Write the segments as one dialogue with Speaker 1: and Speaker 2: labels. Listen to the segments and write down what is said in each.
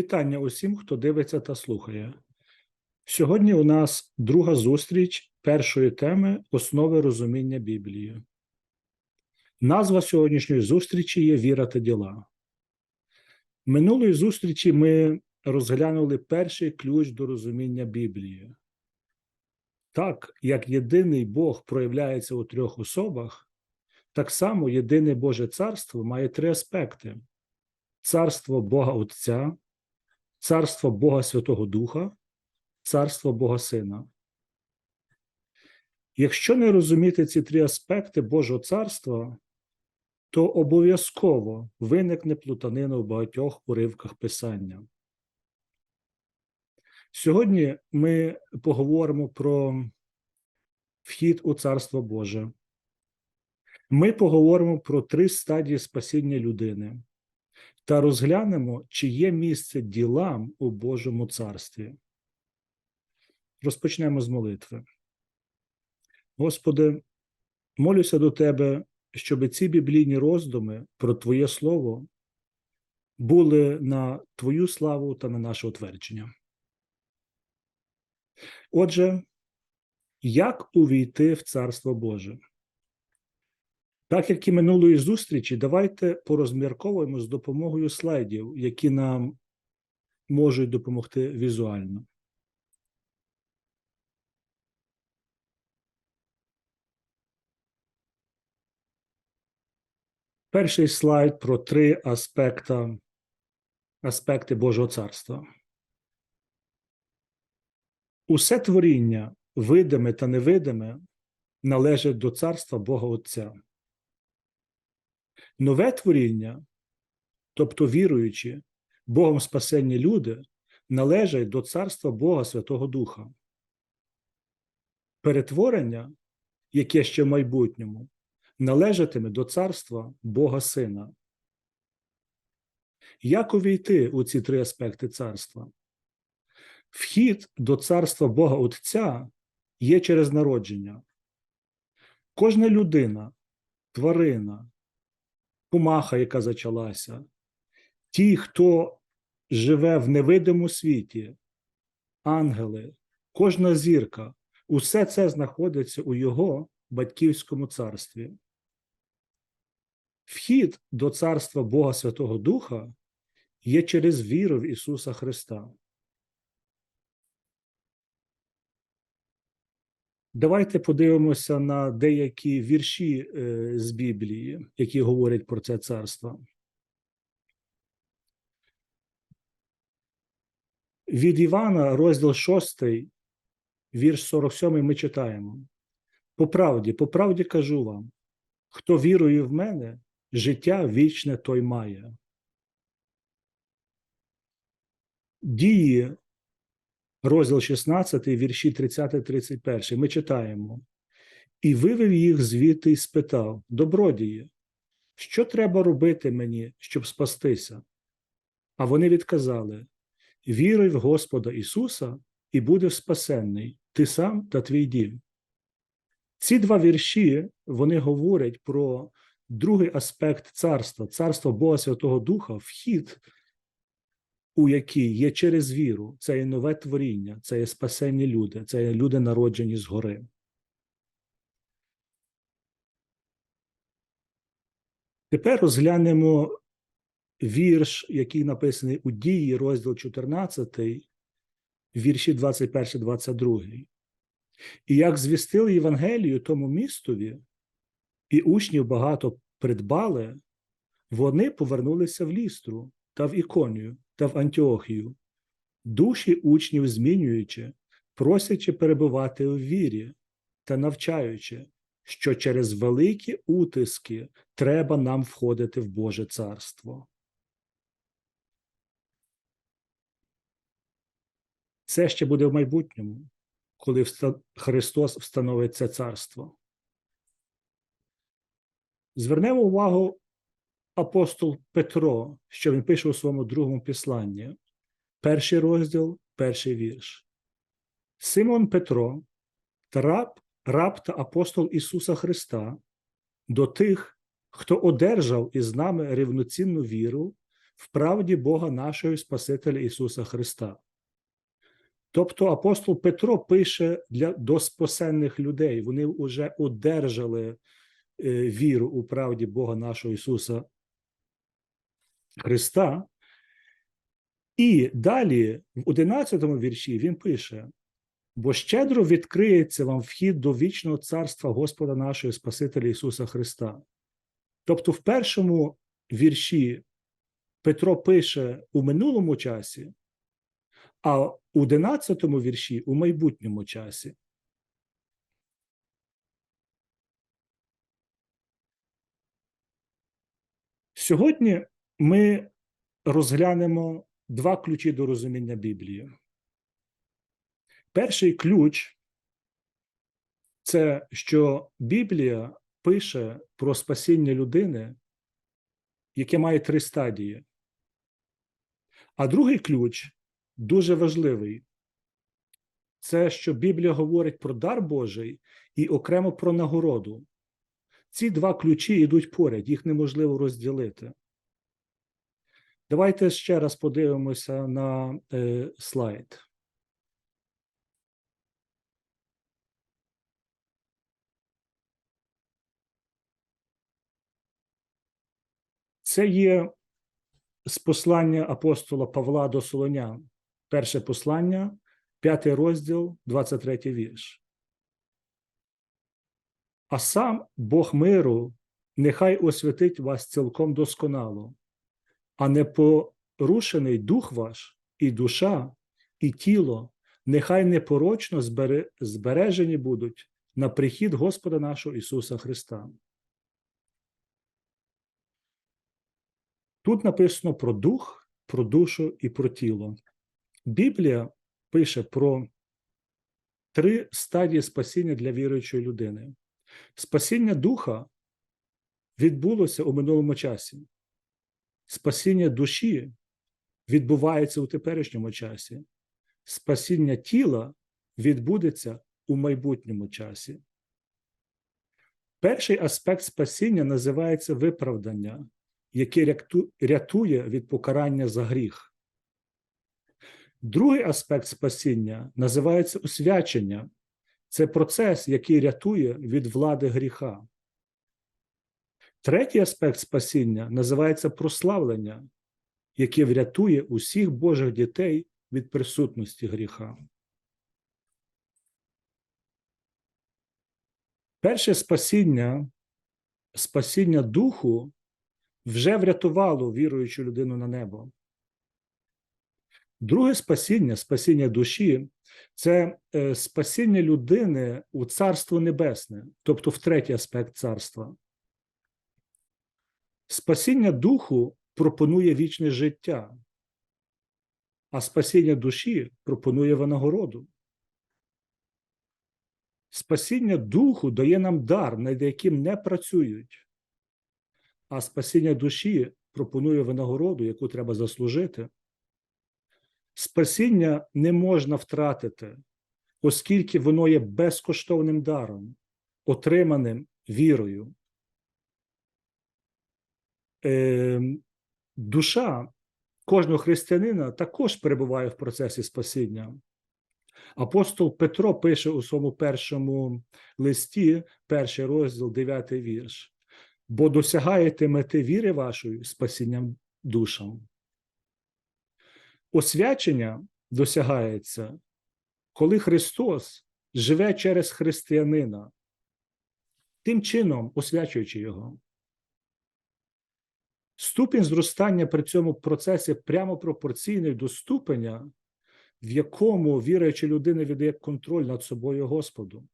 Speaker 1: Вітання усім, хто дивиться та слухає. Сьогодні у нас друга зустріч першої теми основи розуміння Біблії. Назва сьогоднішньої зустрічі є Віра та діла. Минулої зустрічі ми розглянули перший ключ до розуміння Біблії. Так, як єдиний Бог проявляється у трьох особах, так само єдине Боже Царство має три аспекти: царство Бога Отця, царство Бога Святого Духа, царство Бога Сина. Якщо не розуміти ці три аспекти Божого царства, то обов'язково виникне плутанина в багатьох уривках Писання. Сьогодні ми поговоримо про вхід у Царство Боже. Ми поговоримо про три стадії спасіння людини та розглянемо, чи є місце ділам у Божому царстві. Розпочнемо з молитви. Господи, молюся до Тебе, щоб ці біблійні роздуми про Твоє Слово були на Твою славу та на наше утвердження. Отже, як увійти в Царство Боже? Так як і минулої зустрічі, давайте порозмірковуємо з допомогою слайдів, які нам можуть допомогти візуально. Перший слайд про три аспекта, аспекти Божого царства. Усе творіння, видиме та невидиме, належить до царства Бога Отця. Нове творіння, тобто віруючі, Богом спасенні люди, належать до царства Бога Святого Духа. Перетворення, яке ще в майбутньому, належатиме до царства Бога Сина. Як увійти у ці три аспекти царства? Вхід до царства Бога Отця є через народження. Кожна людина, тварина, комаха, яка зачалася, ті, хто живе в невидимому світі, ангели, кожна зірка, усе це знаходиться у його батьківському царстві. Вхід до царства Бога Святого Духа є через віру в Ісуса Христа. Давайте подивимося на деякі вірші е, з Біблії, які говорять про це царство. Від Івана, розділ 6, вірш 47, ми читаємо. По правді, по правді кажу вам, хто вірує в мене, життя вічне той має. Дії розділ 16, вірші 30-31, ми читаємо. І вивів їх звідти і спитав: Добродії, що треба робити мені, щоб спастися? А вони відказали: Віруй в Господа Ісуса, і будеш спасенний, ти сам та твій дім. Ці два вірші вони говорять про другий аспект царства, царство Бога Святого Духа, вхід у якій є через віру, це є нове творіння, це є спасенні люди, це є люди, народжені згори. Тепер розглянемо вірш, який написаний у дії, розділ 14, вірші 21, 22. І як звістили Євангелію тому містові, і учнів багато придбали, вони повернулися в лістру та в іконію та в Антіохію, душі учнів змінюючи, просячи перебувати у вірі та навчаючи, що через великі утиски треба нам входити в Боже царство. Це ще буде в майбутньому, коли Христос встановить це царство. Звернемо увагу апостол Петро, що він пише у своєму другому післанні, перший розділ, перший вірш. Симон Петро, та раб, раб та апостол Ісуса Христа, до тих, хто одержав із нами рівноцінну віру в правді Бога нашого Спасителя Ісуса Христа. Тобто апостол Петро пише для до спасенних людей. Вони вже одержали е, віру у правді Бога нашого Ісуса Христа. І далі, в 11 вірші, він пише: бо щедро відкриється вам вхід до вічного царства Господа нашого Спасителя Ісуса Христа. Тобто, в першому вірші Петро пише у минулому часі, а у 11 вірші у майбутньому часі. Сьогодні ми розглянемо два ключі до розуміння Біблії. Перший ключ це що Біблія пише про спасіння людини, яке має три стадії. А другий ключ дуже важливий. Це що Біблія говорить про дар Божий і окремо про нагороду. Ці два ключі йдуть поряд, їх неможливо розділити. Давайте ще раз подивимося на е, слайд. Це є з послання апостола Павла до Солонян. Перше послання, п'ятий розділ, 23 вірш. А сам Бог миру нехай освятить вас цілком досконало, а не порушений дух ваш, і душа, і тіло, нехай непорочно збережені будуть на прихід Господа нашого Ісуса Христа. Тут написано про дух, про душу і про тіло. Біблія пише про три стадії спасіння для віруючої людини. Спасіння духа відбулося у минулому часі. Спасіння душі відбувається у теперішньому часі. Спасіння тіла відбудеться у майбутньому часі. Перший аспект спасіння називається виправдання, яке рятує від покарання за гріх. Другий аспект спасіння називається освячення. Це процес, який рятує від влади гріха. Третій аспект спасіння називається прославлення, яке врятує усіх Божих дітей від присутності гріха. Перше спасіння, спасіння духу вже врятувало віруючу людину на небо. Друге спасіння, спасіння душі, це е, спасіння людини у Царство Небесне, тобто в третій аспект царства. Спасіння духу пропонує вічне життя, а спасіння душі пропонує винагороду. Спасіння духу дає нам дар, над яким не працюють, а спасіння душі пропонує винагороду, яку треба заслужити. Спасіння не можна втратити, оскільки воно є безкоштовним даром, отриманим вірою. Е, Душа кожного християнина також перебуває в процесі спасіння. Апостол Петро пише у своєму першому листі, перший розділ, дев'ятий вірш: бо досягаєте мети віри вашої спасінням душам. Освячення досягається, коли Христос живе через християнина, тим чином освячуючи його. Ступінь зростання при цьому процесі прямо пропорційний до ступеня, в якому віруюча людина віддає контроль над собою Господу.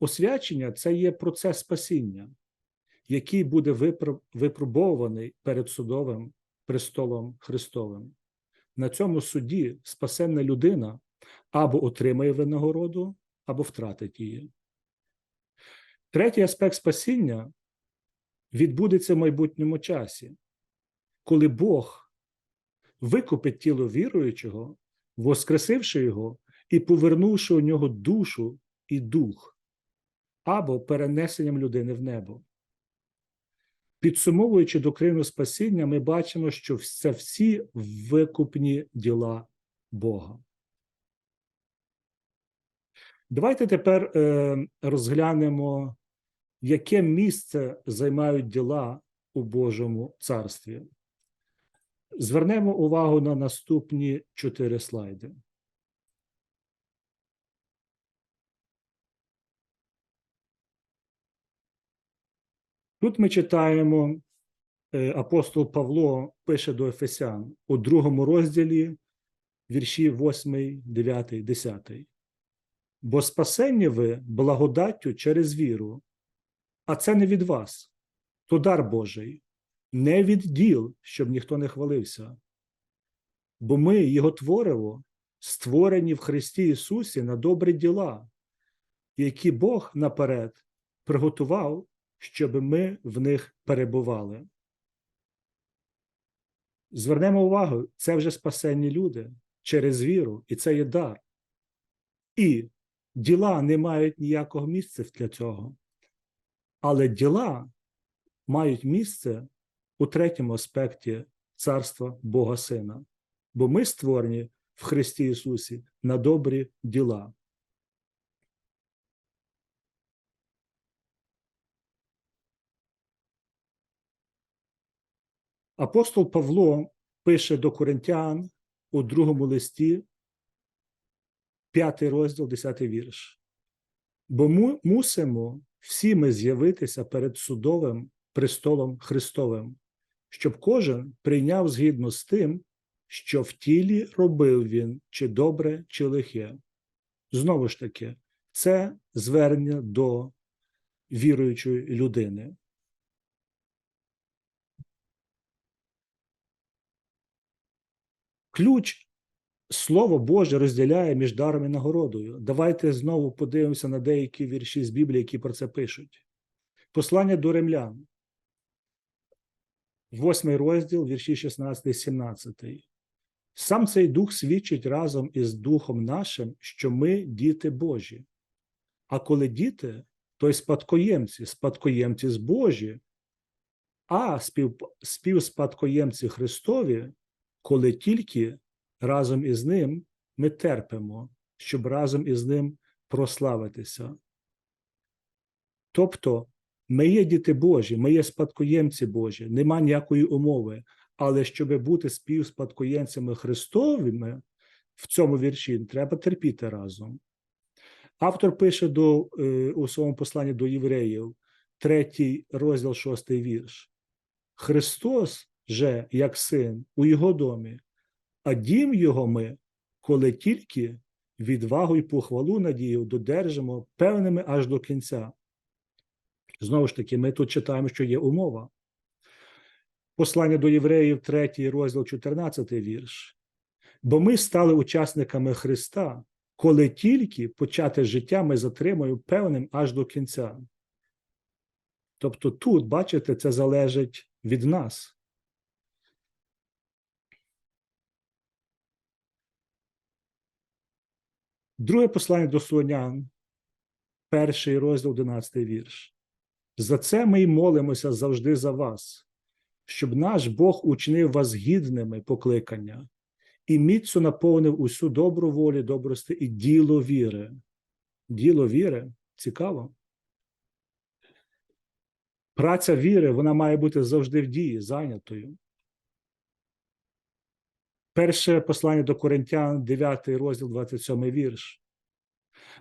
Speaker 1: Освячення це є процес спасіння, який буде випробований перед судовим престолом Христовим на цьому суді спасенна людина або отримає винагороду, або втратить її. Третій аспект спасіння відбудеться в майбутньому часі, коли Бог викупить тіло віруючого, воскресивши його і повернувши у нього душу і дух, або перенесенням людини в небо. Підсумовуючи доктрину спасіння, ми бачимо, що це всі викупні діла Бога. Давайте тепер е, розглянемо, яке місце займають діла у Божому царстві. Звернемо увагу на наступні чотири слайди. Тут ми читаємо, е, апостол Павло пише до Ефесян у другому розділі вірші 8, 9, 10. Бо спасені ви благодаттю через віру, а це не від вас, то дар Божий, не від діл, щоб ніхто не хвалився. Бо ми, Його твориво, створені в Христі Ісусі на добрі діла, які Бог наперед приготував, щоб ми в них перебували. Звернемо увагу, це вже спасенні люди через віру, і це є дар. І діла не мають ніякого місця для цього. Але діла мають місце у третьому аспекті царства Бога Сина. Бо ми створені в Христі Ісусі на добрі діла. Апостол Павло пише до Коринтян у другому листі, п'ятий розділ, десятий вірш. Бо му, мусимо всі ми з'явитися перед судовим престолом Христовим, щоб кожен прийняв згідно з тим, що в тілі робив він, чи добре, чи лихе. Знову ж таки, це звернення до віруючої людини. Ключ Слово Боже розділяє між даром і нагородою. Давайте знову подивимося на деякі вірші з Біблії, які про це пишуть. Послання до римлян, восьмий розділ, вірші 16, 17. Сам цей дух свідчить разом із Духом нашим, що ми діти Божі. А коли діти, то й спадкоємці, спадкоємці з Божі, а спів, співспадкоємці Христові, коли тільки разом із ним ми терпимо, щоб разом із ним прославитися. Тобто ми є діти Божі, ми є спадкоємці Божі, нема ніякої умови, але щоб бути співспадкоємцями Христовими в цьому вірші, треба терпіти разом. Автор пише до, е, у своєму посланні до євреїв, третій розділ, шостий вірш. Христос же, як син, у його домі, а дім його ми, коли тільки відвагу й похвалу надію додержимо певними аж до кінця. Знову ж таки, ми тут читаємо, що є умова. Послання до євреїв, 3 розділ, 14 вірш. Бо ми стали учасниками Христа, коли тільки почати життя ми затримуємо певним аж до кінця. Тобто тут, бачите, це залежить від нас. Друге послання до Солонян, перший розділ, 11 вірш. За це ми й молимося завжди за вас, щоб наш Бог учинив вас гідними покликання і міцно наповнив усю добру волю, добрости і діло віри. Діло віри цікаво. Праця віри вона має бути завжди в дії, зайнятою. Перше послання до Коринтян, 9 розділ, 27 вірш.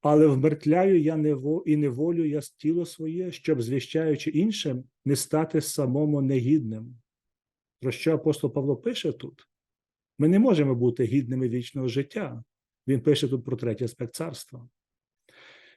Speaker 1: Але вмертвляю я і неволю я тіло своє, щоб, звіщаючи іншим, не стати самому негідним. Про що апостол Павло пише тут? Ми не можемо бути гідними вічного життя. Він пише тут про третій аспект царства.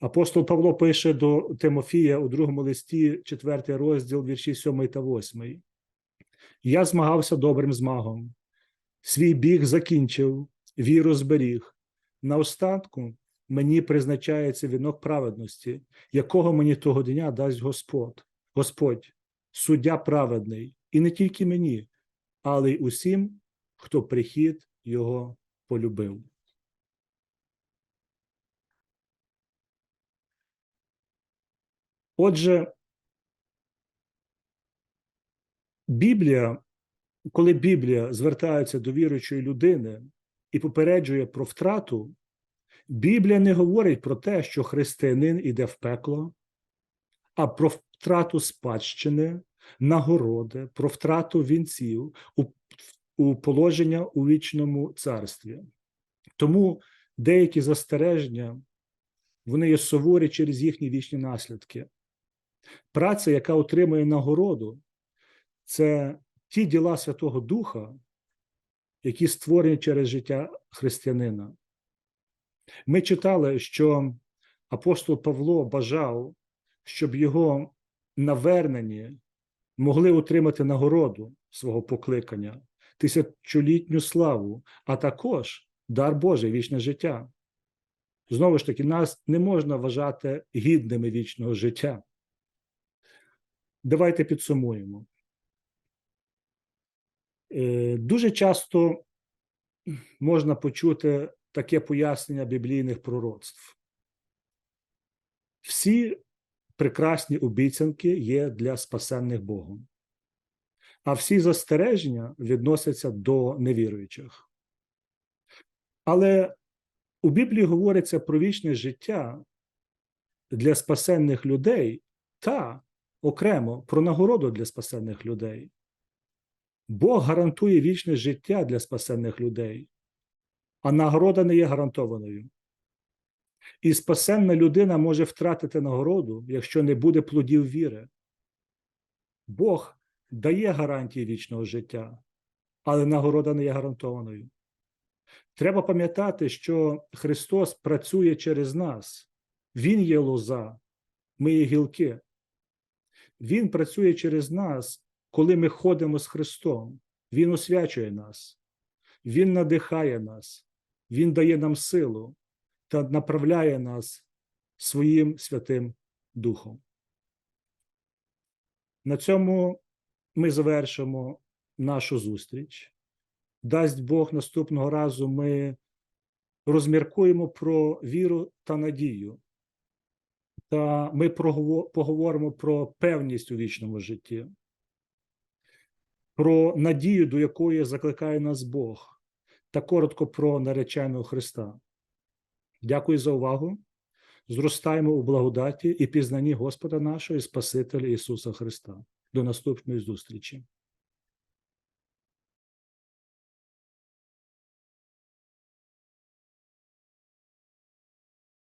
Speaker 1: Апостол Павло пише до Тимофія у другому листі, 4 розділ, вірші 7 та 8. Я змагався добрим змагом, свій біг закінчив, віру зберіг. На остатку мені призначається вінок праведності, якого мені того дня дасть Господь, Господь, суддя праведний, і не тільки мені, але й усім, хто прихід його полюбив. Отже, Біблія, коли Біблія звертається до віруючої людини і попереджує про втрату, Біблія не говорить про те, що християнин іде в пекло, а про втрату спадщини, нагороди, про втрату вінців у, у положення у вічному царстві. Тому деякі застереження вони є суворі через їхні вічні наслідки. Праця, яка отримує нагороду, це ті діла Святого Духа, які створені через життя християнина. Ми читали, що апостол Павло бажав, щоб його навернені могли отримати нагороду свого покликання, тисячолітню славу, а також дар Божий, вічне життя. Знову ж таки, нас не можна вважати гідними вічного життя. Давайте підсумуємо. Е, Дуже часто можна почути таке пояснення біблійних пророцтв. Всі прекрасні обіцянки є для спасенних Богом, а всі застереження відносяться до невіруючих. Але у Біблії говориться про вічне життя для спасенних людей та окремо про нагороду для спасенних людей. Бог гарантує вічне життя для спасенних людей, а нагорода не є гарантованою. І спасенна людина може втратити нагороду, якщо не буде плодів віри. Бог дає гарантії вічного життя, але нагорода не є гарантованою. Треба пам'ятати, що Христос працює через нас. Він є лоза, ми є гілки. Він працює через нас, коли ми ходимо з Христом. Він освячує нас, Він надихає нас, Він дає нам силу та направляє нас своїм Святим Духом. На цьому ми завершимо нашу зустріч. Дасть Бог наступного разу ми розміркуємо про віру та надію, та ми поговоримо про певність у вічному житті, про надію, до якої закликає нас Бог, та коротко про нареченого Христа. Дякую за увагу. Зростаємо у благодаті і пізнанні Господа нашого і Спасителя Ісуса Христа. До наступної зустрічі.